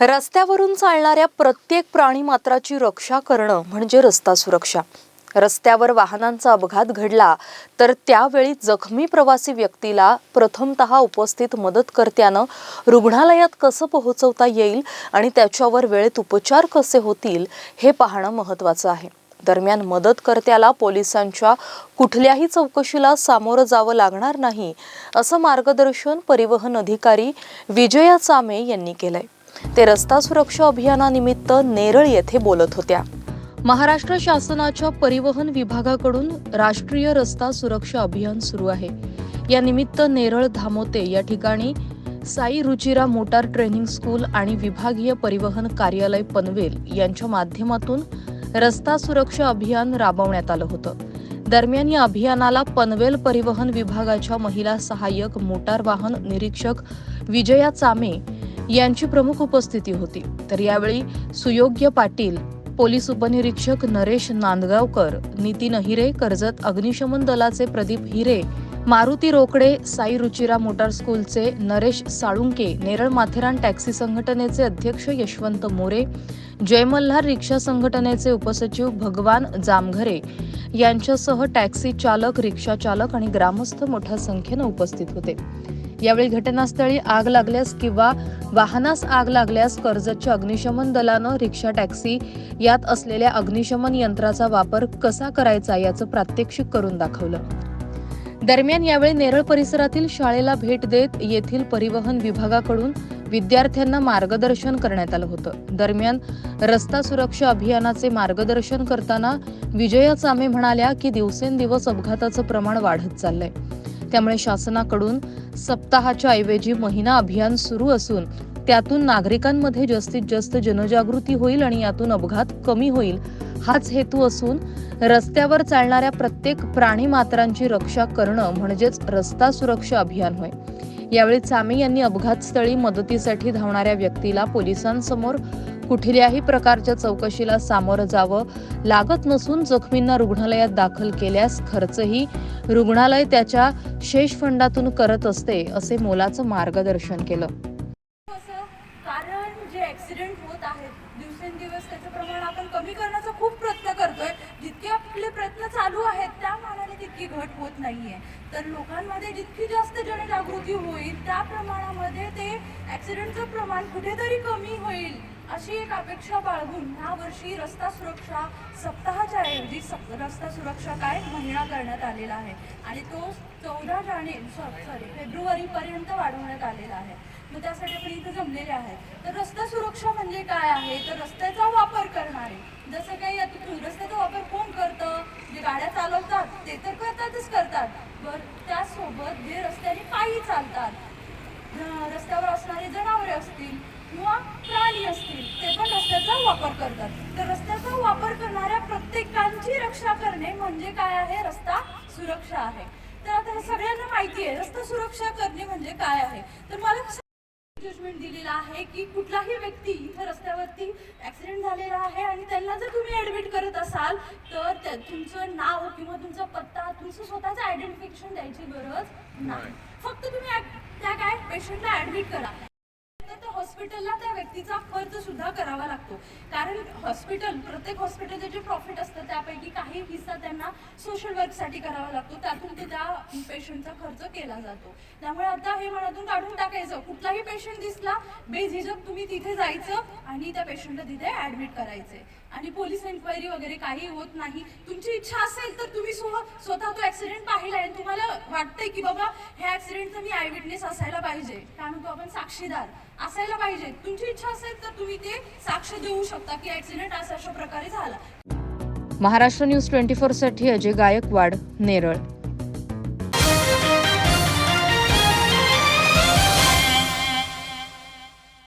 रस्त्यावरून चालणाऱ्या प्रत्येक प्राणीमात्राची रक्षा करणं म्हणजे रस्ता सुरक्षा. रस्त्यावर वाहनांचा अपघात घडला तर त्यावेळी जखमी प्रवासी व्यक्तीला प्रथमतः उपस्थित मदतकर्त्यानं रुग्णालयात कसं पोहोचवता येईल आणि त्याच्यावर वेळेत उपचार कसे होतील हे पाहणं महत्त्वाचं आहे. दरम्यान मदतकर्त्याला पोलिसांच्या कुठल्याही चौकशीला सामोरं जावं लागणार नाही असं मार्गदर्शन परिवहन अधिकारी विजया चामे यांनी केलंय. ते रस्ता सुरक्षा अभियानानिमित्त नेरळ येथे बोलत होत्या. महाराष्ट्र शासनाच्या परिवहन विभागाकडून राष्ट्रीय रस्ता सुरक्षा अभियान सुरू आहे. या निमित्त नेरळ धामोते या ठिकाणी Sai Ruchira motor training school आणि विभागीय परिवहन कार्यालय पनवेल यांच्या माध्यमातून रस्ता सुरक्षा अभियान राबवण्यात आलं होतं. दरम्यान या अभियानाला पनवेल परिवहन विभागाच्या महिला सहाय्यक मोटार वाहन निरीक्षक विजया चामे यांची प्रमुख उपस्थिती होती. तर यावेळी सुयोग्य पाटील पोलीस उपनिरीक्षक नरेश नांदगावकर नितीन हिरे कर्जत अग्निशमन दलाचे प्रदीप हिरे मारुती रोकडे साई रुचिरा मोटार स्कूलचे नरेश साळुंके नेरळ माथेरान टॅक्सी संघटनेचे अध्यक्ष यशवंत मोरे जयमल्हार रिक्षा संघटनेचे उपसचिव भगवान जामघरे यांच्यासह टॅक्सी चालक रिक्षा चालक आणि ग्रामस्थ मोठ्या संख्येनं उपस्थित होते. यावेळी घटनास्थळी आग लागल्यास किंवा वाहनास आग लागल्यास कर्जतच्या अग्निशमन दलानं रिक्षा टॅक्सी यात असलेल्या अग्निशमन यंत्राचा वापर कसा करायचा याचं प्रात्यक्षिक करून दाखवलं. दरम्यान यावेळी नेरळ परिसरातील शाळेला भेट देत येथील परिवहन विभागाकडून विद्यार्थ्यांना मार्गदर्शन करण्यात आलं होतं. दरम्यान रस्ता सुरक्षा अभियानाचे मार्गदर्शन करताना विजया चामे म्हणाल्या की दिवसेंदिवस अपघाताचं प्रमाण वाढत चाललंय. त्यामुळे शासनाकडून सप्ताहाच्या ऐवजी महिना अभियान सुरू असून त्यातून नागरिकांमध्ये जास्तीत जास्त जनजागृती होईल आणि यातून अपघात कमी होईल हाच हेतू असून रस्त्यावर चालणाऱ्या प्रत्येक प्राणी मात्रांची रक्षा करणं म्हणजेच रस्ता सुरक्षा अभियान होय. यावेळी चामे यांनी अपघातस्थळी मदतीसाठी धावणाऱ्या व्यक्तीला पोलिसांसमोर कुठल्याही प्रकारच्या चौकशीला सामोरं जावं लागत नसून जखमींना रुग्णालयात दाखल केल्यास खर्चही रुग्णालय त्याच्या शेष फंडातून करत असते असे मोलाचं मार्गदर्शन केलं. कारण जे ऍक्सिडेंट होत आहेत दिवसेंदिवस त्याचं प्रमाण आपण कमी करण्याचा खूप प्रयत्न करतोय. जितके आपले प्रयत्न चालू आहेत टक्के घट होत नाहीये. तर लोकांमध्ये जितकी जास्त जनजागृती होईल त्या प्रमाणामध्ये ते ॲक्सिडेंटचं प्रमाण कुठेतरी कमी होईल अशी एक अपेक्षा बाळगून ह्या वर्षी रस्ता सुरक्षा सप्ताहाच्या ऐवजी सप रस्ता सुरक्षा काय महिना करण्यात आलेला आहे. आणि तो चौदा जाने सॉरी फेब्रुवारीपर्यंत वाढवण्यात आलेला आहे. मग त्यासाठी आपण इथं जमलेले आहे तर रस्ता सुरक्षा म्हणजे काय आहे? तर रस्त्याचा वापर करणारे जसं काही रस्त्याचा वापर कोण करतं? जे गाड्या चालवतात ते तर करतातच करतात. बर त्यासोबत जे रस्त्याने पायी चालतात. रस्त्यावर असणारे जनावरे असतील किंवा प्राणी असतील ते पण रस्त्याचा वापर करतात. तर रस्त्याचा वापर करणाऱ्या प्रत्येकांची रक्षा करणे म्हणजे काय आहे? रस्ता सुरक्षा आहे. तर आता हे सगळ्यांना माहिती आहे रस्ता सुरक्षा करणे म्हणजे काय आहे? तर मला जजमेंट दिलेला आहे की कुठलाही व्यक्ती इथं रस्त्यावरती ऍक्सिडेंट झालेला आहे आणि त्यांना जर तुम्ही ऍडमिट करत असाल तर त्या- तुमचं नाव किंवा तुमचा पत्ता तुमचं स्वतःचं आयडेंटिफिकेशन द्यायची गरज नाही. फक्त तुम्ही त्या काय? पेशंटला ऍडमिट करा. हॉस्पिटलला त्या व्यक्तीचा खर्च सुद्धा करावा लागतो. कारण हॉस्पिटल प्रत्येक हॉस्पिटलचे जे प्रॉफिट असतं त्यापैकी काही हिस्सा त्यांना सोशल वर्कसाठी करावा लागतो. त्यातून ते त्या पेशंटचा खर्च केला जातो. त्यामुळे आता हे मनातून काढून टाकायचं. कुठलाही पेशंट दिसला बेझिजक तुम्ही तिथे जायचं आणि त्या पेशंटला तिथे ऍडमिट करायचे आणि पोलीस एन्क्वायरी वगैरे काही होत नाही. तुमची इच्छा असेल तर तुम्ही स्वतः तो ऍक्सिडेंट पाहिला आणि तुम्हाला वाटतंय की बाबा ह्या ऍक्सिडेंटचा मी आय विटनेस असायला पाहिजे. काय म्हणतो आपण साक्षीदार असायला पाहिजे. तुमची इच्छा असेल तर तुम्ही ते साक्ष देऊ शकता की ऍक्सिडेंट असा अशा प्रकारे झाला. महाराष्ट्र न्यूज ट्वेंटी फोरसाठी अजय गायकवाड नेरळ.